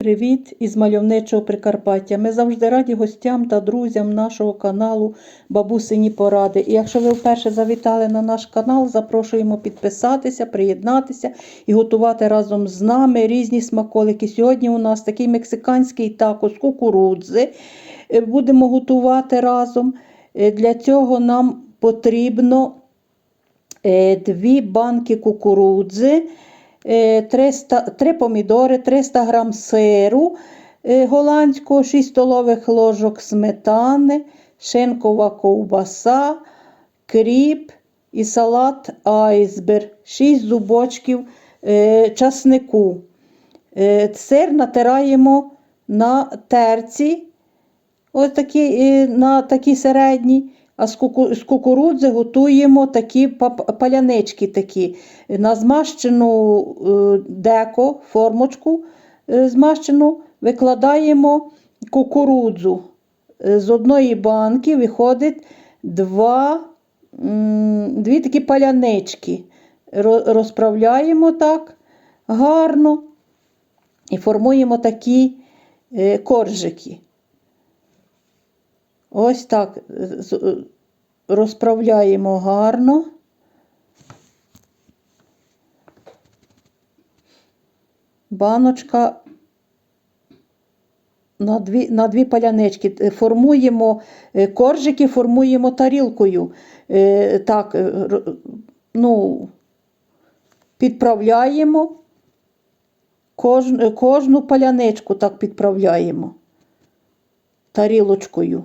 Привіт із мальовничого Прикарпаття. Ми завжди раді гостям та друзям нашого каналу Бабусині Поради. І якщо ви вперше завітали на наш канал, запрошуємо підписатися, приєднатися і готувати разом з нами різні смаколики. Сьогодні у нас такий мексиканський тако кукурудзи. Е, Будемо готувати разом. Е, Для цього нам потрібно е, дві банки кукурудзи. Е, 300, 3 помідори, 300 грам сиру е, голландського, 6 столових ложок сметани, шинкова ковбаса, кріп і салат айсберг, 6 зубочків е, часнику. Е, Сир натираємо на терці, ось такі, е, на такі середні. А з, куку, з кукурудзи готуємо такі палянички такі. На змащену е, деко, формочку е, змащену, викладаємо кукурудзу. Е, З одної банки виходить два, дві такі палянички. Розправляємо так гарно і формуємо такі коржики. Ось так розправляємо гарно. Баночка на дві, на дві палянички. Е, Формуємо е, коржики, формуємо тарілкою. Е, Так, ну, підправляємо кожну, кожну паляничку так підправляємо тарілочкою.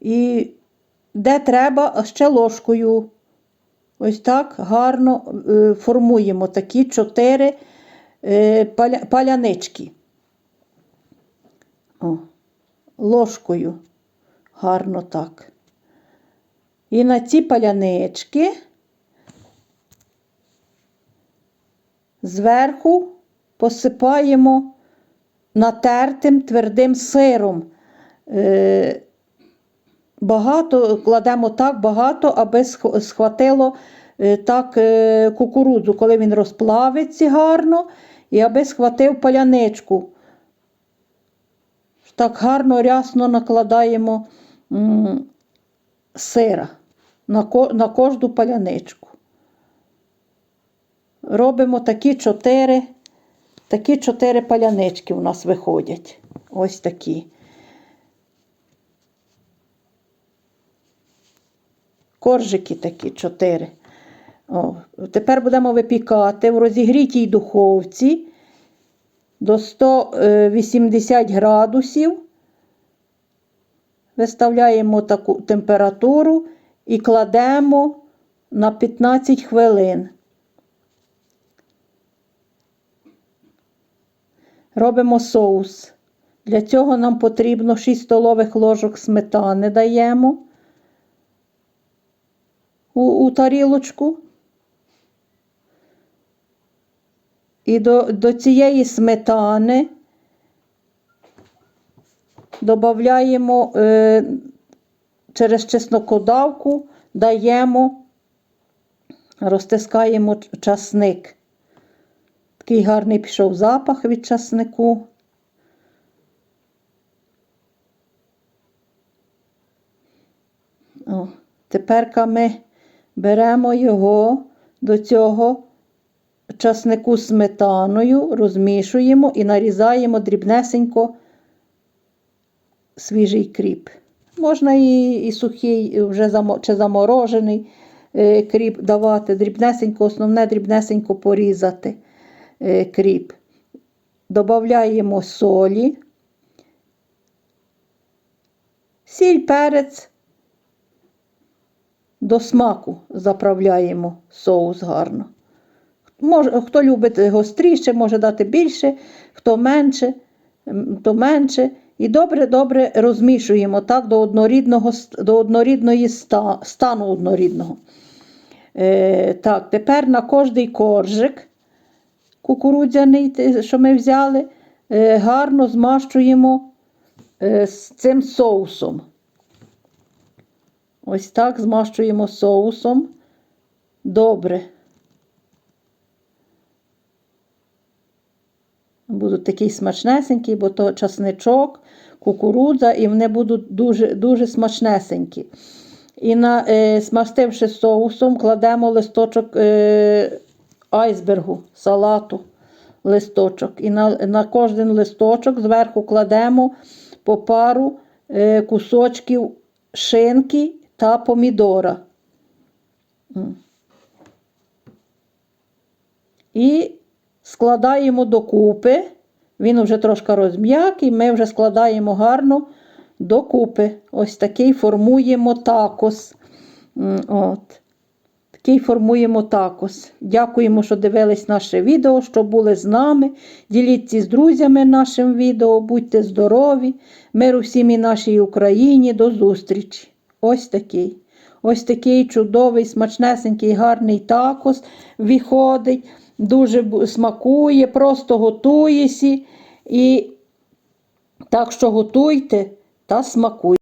І де треба, ще ложкою. Ось так гарно е, формуємо такі чотири е, паля, палянички. О, ложкою. Гарно так. І на ці палянички зверху посипаємо натертим твердим сиром. Багато кладемо так багато, аби схватило е, так е, кукурудзу, коли він розплавиться гарно, і аби схватив паляничку. Так гарно рясно накладаємо сира на, на кожну паляничку. Робимо такі чотири, такі чотири палянички у нас виходять. Ось такі. Коржики такі чотири. О, тепер будемо випікати в розігрітій духовці до 180 градусів. Виставляємо таку температуру і кладемо на 15 хвилин. Робимо соус. Для цього нам потрібно 6 столових ложок сметани даємо у, у тарілочку. І до, до цієї сметани додаємо е, через чеснокодавку, даємо, розтискаємо часник. Такий гарний пішов запах від часнику. О, тепер ми беремо його до цього часнику сметаною, розмішуємо і нарізаємо дрібнесенько свіжий кріп. Можна і, і сухий, вже чи заморожений е, кріп давати, дрібнесенько, основне дрібнесенько порізати е, кріп. Добавляємо солі, сіль, перець, до смаку заправляємо соус гарно. Хто любить гостріше, може дати більше, хто менше, то менше. І добре-добре розмішуємо так до однорідного, до однорідної ста, стану однорідного. Е, так, тепер на кожний коржик кукурудзяний, що ми взяли, е, гарно змащуємо е, з цим соусом. Ось так змащуємо соусом. Добре. Будуть такі смачнесенькі, бо то часничок, кукурудза, і вони будуть дуже, дуже смачнесенькі. І на, е, смастивши соусом, кладемо листочок е, айсбергу, салату, листочок. І на, на кожен листочок зверху кладемо по пару е, кусочків шинки та помідора. І складаємо докупи. Він вже трошки розм'як, і ми вже складаємо гарно докупи. Ось такий формуємо такос. От. Такий формуємо такос. Дякуємо, що дивились наше відео, що були з нами. Діліться з друзями нашим відео, будьте здорові, миру всім і нашій Україні. До зустрічі. Ось такий. Ось такий чудовий, смачнесенький, гарний такос виходить. Дуже смакує, просто готуєсі. І так що готуйте та смакуйте.